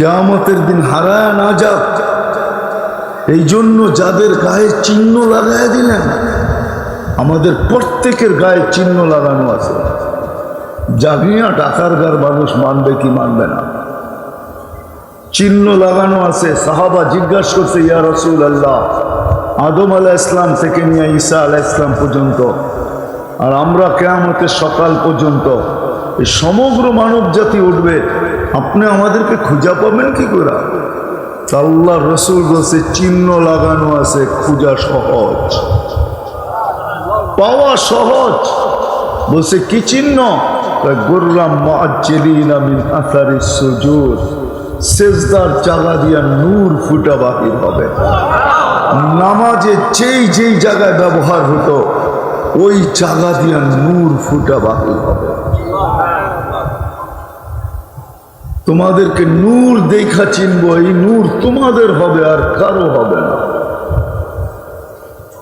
কেয়ামতের দিন হারায় না যাক। এই জন্য যাদের গায়ে চিহ্ন লাগাই দিলেন, আমাদের প্রত্যেকের গায়ে চিহ্ন লাগানো আছে। জাগিয়া টাকার গার মানুষ মানবে কি মানবে না। চিহ্ন লাগানো আছে। সাহাবা জিজ্ঞাসা করছে, ইয়া রসুল আল্লাহ আদম আলাহ ইসলাম থেকে নিয়ে ঈসা আলাহ ইসলাম পর্যন্ত, আর আমরা কেয়ামতের সকাল পর্যন্ত, এই সমগ্র মানব জাতি উঠবে। আপনি আমাদেরকে খুঁজা পাবেন কি করে? আল্লাহ রসুল বলছে, চিহ্ন লাগানো আছে, খুঁজা সহজ। পাওয়া সহজ। বলছে, কি চিহ্ন? গোর্রাম মিন আথারি সুজুদ সেজদার চালা দিয়া নূর ফুটা বাহির হবে। নামাজে যেই যেই জায়গায় ব্যবহার হতো, ওই জায়গা দিয়া নূর ফুটা বাহির হবে। তোমাদেরকে নূর দেখা চিনব, এই নূর তোমাদের হবে আর কারও হবে না।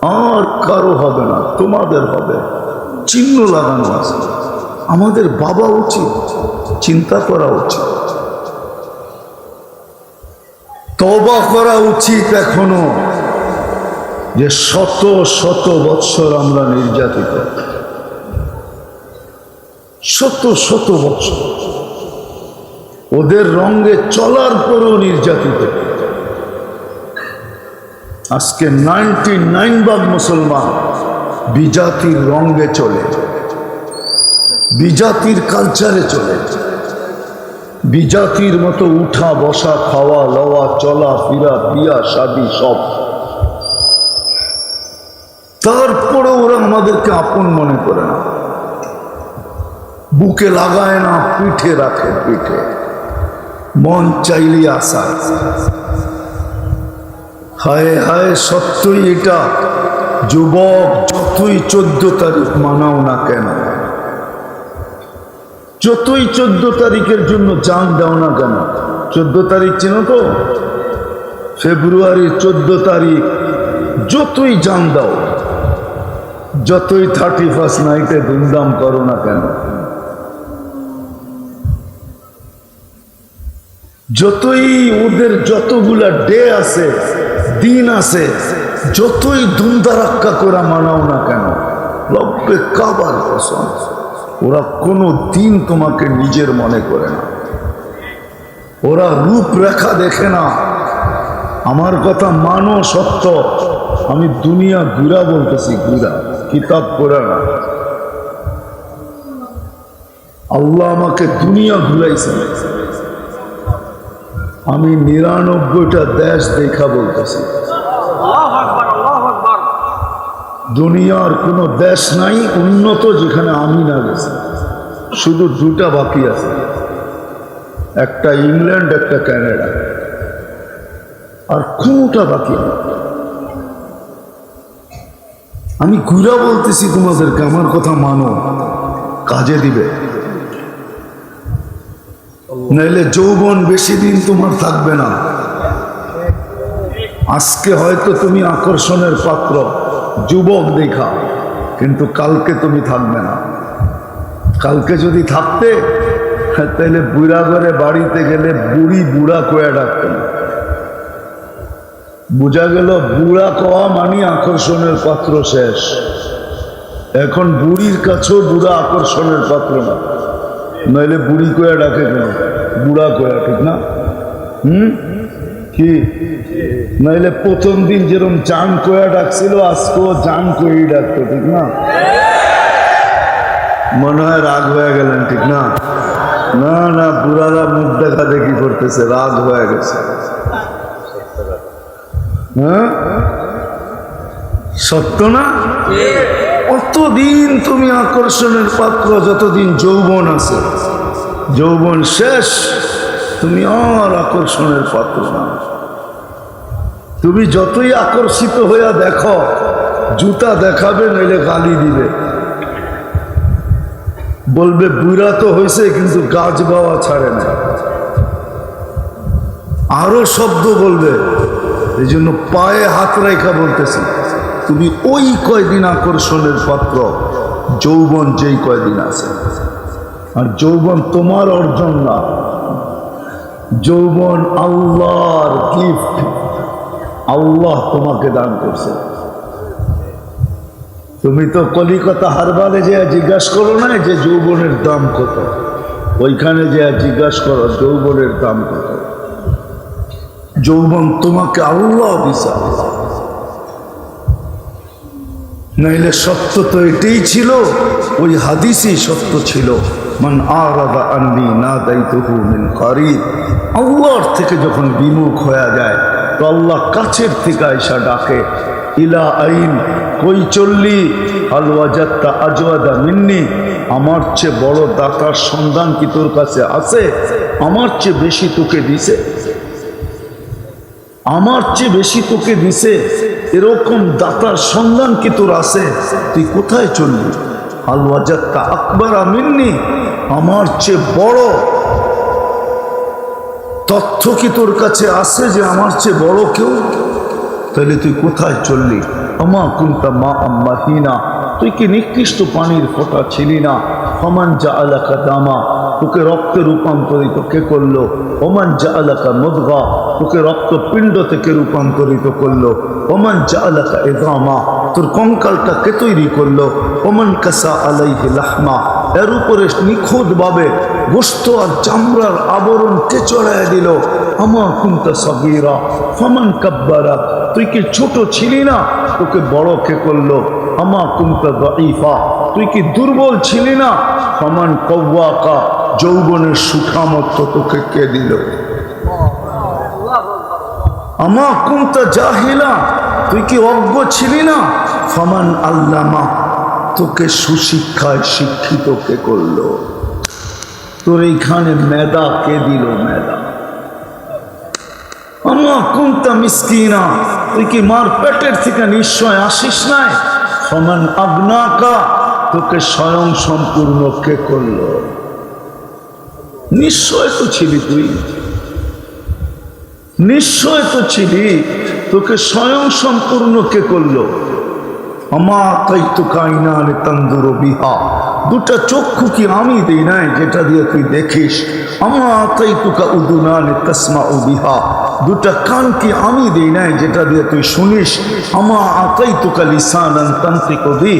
আর কারও হবে না, তোমাদের হবে। চিহ্ন লাগানো আছে। আমাদের বাবা উচিত, চিন্তা করা উচিত। তবা করা উচিত এখনও যে শত শত বৎসর আমরা নির্যাতিত। শত শত বৎসর। ওদের রঙ্গে চলার পরও নির্যাতিত। আজকে নাইনটি নাইন ভাগ মুসলমান বিজাতির রঙ্গে চলে, বিজাতির কালচারে চলে, বিজাতির মতো উঠা, বসা, খাওয়া, লওয়া, চলা, ফিরা, বিয়া, শাদি, সব। তারপরে ওরা আমাদেরকে আপন মনে করে না। বুকে লাগায় না, পিঠে রাখে, পিঠে। মন চাইলে আসায় হায় হায়, সত্যই এটা। যুবক যতই চোদ্দ তারিখ মানাও না কেন, যতই চোদ্দ তারিখের জন্য জান দাও না কেন, চোদ্দ তারিখ চেনো তো? ফেব্রুয়ারির চোদ্দ তারিখ যতই যান দাও, যতই থার্টি ফার্স্ট নাইটে ধুমধাম করো না কেন যতই ওদের যতগুলা ডে আছে, দিন আছে, যতই ধুমধারাক্কা করে মানাও না কেন লব্বে কাবার কসম, ওরা কোনো দিন তোমাকে নিজের মনে করে না। ওরা রূপরেখা দেখে না। আমার কথা মানো সত্য, আমি দুনিয়া ঘুরা বলতেছি, ঘুরা, কিতাব পড়ে না। আল্লাহ আমাকে দুনিয়া ঘুরাইছে। আমি নিরানব্বইটা দেশ দেখা বলতেছি। দুনিয়ার কোনো দেশ নাই উন্নত যেখানে আমি না গেছি। শুধু দুটা বাকি আছে। একটা ইংল্যান্ড একটা ক্যানাডা আর কোনোটা বাকি আমি ঘুরা বলতেছি তোমাদেরকে আমার কথা মানো। কাজে দিবে। নাইলে যৌবন বেশি দিন তোমার থাকবে না। আজকে হয়তো তুমি আকর্ষণের পাত্র, যুবক দেখা, কিন্তু কালকে তুমি থাকবে না। কালকে যদি থাকতে তাহলে বুড়া ঘরে বাড়িতে গেলে বুড়ি বুড়া কয়া ডাকতেন বোঝা গেল বুড়া কওয়া মানে আকর্ষণের পাত্র শেষ। এখন বুড়ির কাছেও বুড়া আকর্ষণের পাত্র না। নইলে বুড়ি কয়া ডাকে কেন? বুড়া কয়া ঠিক না? হুম? কি? নইলে প্রথম দিন যেরকম জান কয়া ডাকছিল, আজকেও জান কই ডাকতো, ঠিক না? মনে হয় রাগ হয়ে গেলেন, ঠিক না? না না, বুড়ারা মুখ দেখা দেখি করতেছে, রাগ হয়ে গেছে। হ্যাঁ? সত্য না? অতদিন তুমি আকর্ষণের পাত্র, যতদিন যৌবন আছে। যৌবন শেষ, তুমি আর আকর্ষণের পাত্র না। তুমি যতই আকর্ষিত হইয়া দেখো, জুতা দেখাবে, নইলে গালি দিবে। বলবে, বুড়া তো হয়েছে কিন্তু গাছ বাওয়া ছাড়ে না। আরও শব্দ বলবে এই জন্য পায়ে হাত রেখা বলতেছি। তুমি ওই কয়দিন আকর্ষণের পাত্র, যৌবন যেই কয়দিন আছে। আর যৌবন তোমার অর্জন না। যৌবন আল্লাহর গিফট আল্লাহ তোমাকে দান করছে। তুমি তো কলিকাতা হারবালে যে জিজ্ঞাসা করো না যে যৌবনের দাম কত? ওইখানে যে জিজ্ঞাসা করো, যৌবনের দাম কত? যৌবন তোমাকে আল্লাহ দিছে নাইলে সত্য তো এটাই ছিল, ওই হাদিসই সত্য ছিল। মান আরাদা না দায়িত্ব মিন আল্লাহর থেকে যখন বিমুখ হয়ে যায়, তো আল্লাহ কাছের থেকে আইসা ডাকে, ইলা আইন, কই চললি? আলওয়াজাত্তা আজওয়াদা মিন্নি? আমার চেয়ে বড় দাতার সন্ধান কি তোর কাছে আছে? আমার চেয়ে বেশি তোকে দিছে? আমার চেয়ে বেশি তোকে দিছে? এরকম দাতার সন্ধান কি তোর আছে? তুই কোথায় চললি? আলওয়াজাত্তা আকবর আমিননি আমার চেয়ে বড় তথ্য কি তোর কাছে আছে যে আমার চেয়ে বড় কেউ? তাহলে তুই কোথায় চললি? আমা কুন্তা মা আম্মা হিনা তুই কি নিকৃষ্ট পানির ফোঁটা ছিলি না? হমান যা আলাকা দামা তোকে রক্তে রূপান্তরিত কে করল? ওমান যা আলাকা মদগা তোকে রক্তপিণ্ড থেকে রূপান্তরিত করল। ওমান যা আলাকা তোর কঙ্কালটা কে তৈরি করল? ওমান কাসা আলাইহি লাহমা, এর উপরে নিখুঁত ভাবে গোস্ত আর চামড়ার আবরণ কে চড়াইয়া দিল? আমার কুন্তা সগিরা, ফমান কাব্বারা, তুই কি ছোট ছিলি না? তোকে বড় কে করল? আমা কুন্তা দাইফা তুই কি দুর্বল ছিলি না? ফমান কৌয়াকা, যৌবনের সুখামত্ব তোকে কে দিল? আমা কুন্তা জাহিলা, তুই কি অজ্ঞ ছিলি না? ফমান আল্লামা, তোকে সুশিক্ষায় শিক্ষিত কে করল? তোর এইখানে মেদা কে দিল মেদা আমা কুন্তা মিসকিনা, তুই কি মার পেটের থেকে নিশ্চয় আসিস নাই? সমান আগ্নাকা তোকে স্বয়ং সম্পূর্ণ কে করল? নিশ্চয় তো ছিলি তুই। নিশ্চয় তো ছিলি, তোকে স্বয়ং সম্পূর্ণ কে করল? বিহা। দুটা চক্ষু কি আমি দিই নাই, যেটা দিয়ে তুই দেখিস? আমা তাই তুকা উদুনানে তসমা ও বিহা। দুটা কান কি আমি দিই নাই, যেটা দিয়ে তুই শুনিস, আমা আতাই তুকা লিসানান তান্ত্রিক দি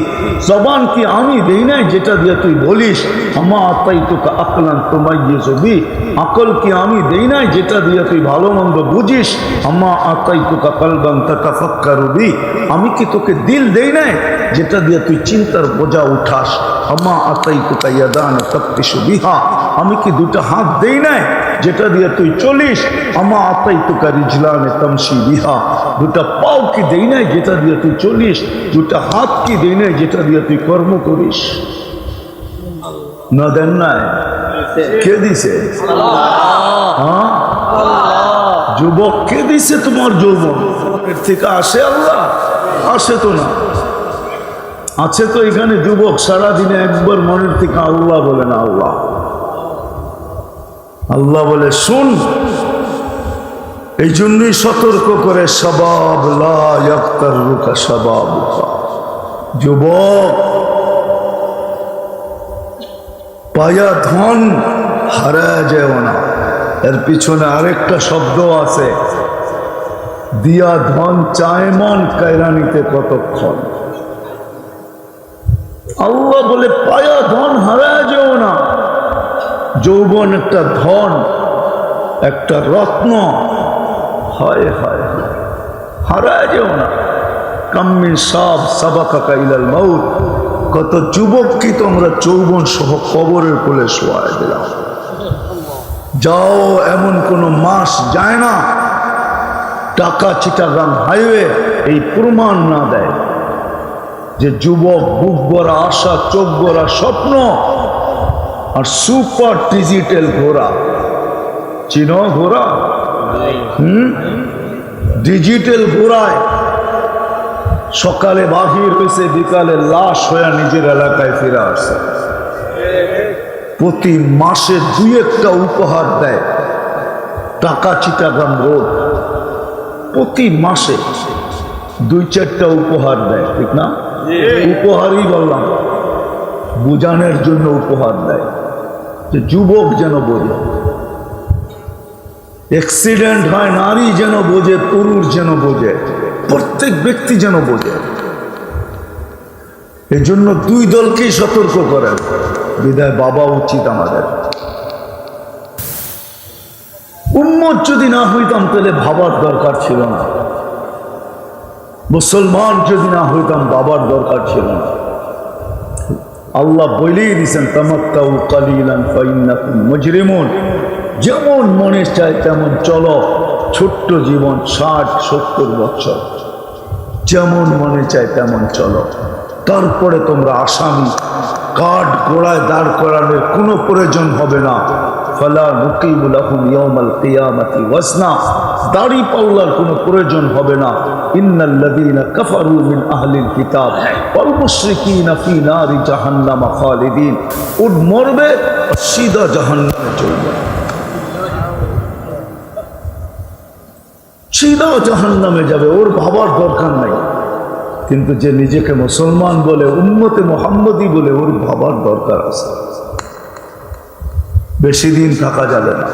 জবান কি আমি দেই নাই, যেটা দিয়ে তুই বলিস, আমা আতাই তুকা আকলান তোমাইয়ে জবি আকল কি আমি দেই নাই, যেটা দিয়ে তুই ভালো মন্দ বুঝিস, আমা আতাই তুকা কালবান তাকা ফাক্কারুবি আমি কি তোকে দিল দেই নাই, যেটা দিয়ে তুই চিন্তার বোঝা উঠাস, আমা আতাই তুকা ইয়াদান তপ্তিসু বিহা। আমি কি দুটা হাত দেই নাই যেটা দিয়ে তুই চলিস, আমা আতাই তুকা রিজলানে তমসি বিহা দুটা পাও কি দেই নাই যেটা দিয়ে তুই চলিস, দুটা হাত কি দেই নাই যেটা দিয়ে তুই কর্ম করিস? না দেন নাই? কে দিছে? হ্যাঁ? যুবক কে দিছে তোমার যৌবন? এর থেকে আসে আল্লাহ, আসে তো না। আছে তো এখানে যুবক, সারাদিনে একবার মনের থেকে আল্লাহ বলে না আল্লাহ। আল্লাহ বলে, শুন এই জন্যই সতর্ক করে, সবাব রুকা সবাব যুবক, পায়া ধন হারা যেও না। এর পিছনে আরেকটা শব্দ আছে, দিয়া ধন চায় মন কায়রানিতে কতক্ষণ? আল্লাহ বলে, পায়া ধন হারায় যেও না। যৌবন একটা ধন, একটা রত্ন। হয় হয়। হারায় যেও না। কাম্মিন সব সাবাকা কাইলাল মাউত। কত যুবক কি তোমরা চৌবন সহ কবরের কোলে শোয়ায় দিলাম যাও, এমন কোনো মাস যায় না। টাকা চিটাগাং হাইওয়ে এই প্রমাণ না দেয়। যে যুবক বুক ভরা আশা, চোখ ভরা স্বপ্ন আর সুপার ডিজিটাল ঘোড়া। চিন ঘোড়া? হুম? ডিজিটাল ঘোড়ায় সকালে বাহির হয়েছে বিকালে লাশ হয়ে নিজের এলাকায় ফিরে আসে। প্রতি মাসে দুই একটা উপহার দেয়। টাকা চিটাগান রোড। প্রতি মাসে দুই চারটা উপহার দেয় ঠিক না? উপহারই বললাম বোঝানোর জন্য উপহার দেয়। যুবক যেন বোঝে। অ্যাক্সিডেন্ট হয়, নারী যেন বোঝে, পুরুষ যেন বোঝে, প্রত্যেক ব্যক্তি যেন বোঝে। এই জন্য দুই দলকেই সতর্ক করেন। বিদায়, বাবা উচিত আমাদের। উম্মত যদি না হইতাম, তাহলে ভাবার দরকার ছিল না। মুসলমান যদি না হইতাম, বাবার দরকার ছিল না। আল্লাহ বলেই দিয়েছেন, তামাক্কাউ কালিলান ফাইন্নাকুম মুজরিমুন। যেমন মনে চায় তেমন চলো, ছোট্ট জীবন ষাট, সত্তর বছর। যেমন মনে চায় তেমন চলো। তারপরে তোমরা আসামি, কাঠ গোড়ায় দাঁড় করানোর কোনো প্রয়োজন হবে না। ফলা নুকিবুল আহম ইয়ামাল কিয়ামাতি ওয়াসনা দাড়ি পাল্লার কোনো প্রয়োজন হবে না। ইন্নাল্লাযীনা কাফারু মিন আহলিল কিতাব ওয়াল মুশরিকিনা ফি নারি জাহান্নাম খালিদিন। উড মরবে সিধা জাহান্নামে চলবে সিধা জাহান্নামে যাবে ওর ভাবার দরকার নাই। কিন্তু যে নিজেকে মুসলমান বলে উন্মতে মোহাম্মদি বলে ওর ভাবার দরকার আছে। বেশি দিন থাকা যাবে না।